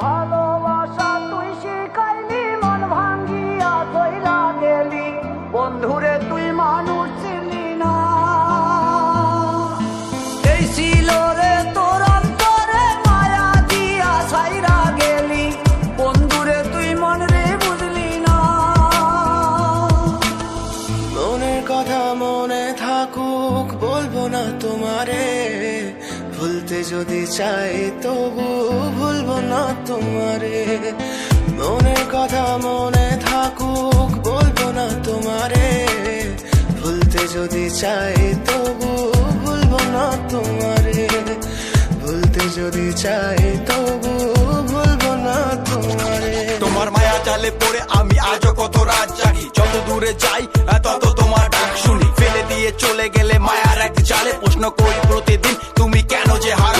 ভালোবাসা তুই শিখাইলি, মন ভাঙ্গিয়া কইরা গেলি। বন্ধুরে, তুই মানুষ না। রে তোর মায়া দিয়া ছাইরা গেলি। তুই মন রে না। কথা মনে থাকুক, বলব না তোমারে। যদি চাই, তবু ভুলবো না তোমারে। মনের কথা মনে থাকুক, বলব না তোমারে। ভুলতে যদি চাই, তবু ভুলবো না তোমারে। ভুলতে যদি চাই, তবু ভুলবো না তোমারে। তোমার মায়া জালে পড়ে আমি আজও কত রাত জাগি। যত দূরে যাই, তত তোমার ডাক শুনি। ফেলে দিয়ে চলে গেলে মায়ার এক জালে প্রশ্ন করি প্রতিদিন, তুমি কেন যে হারালে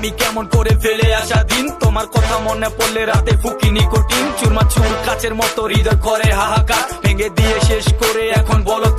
আমি কেমন করে ফেলে আসা দিন? তোমার কথা মনে পড়লে রাতে ফুকি নিকোটিন। চুরমা চুর কাচের মতো হৃদয় করে হাহাকার। ভেঙে দিয়ে শেষ করে এখন বলো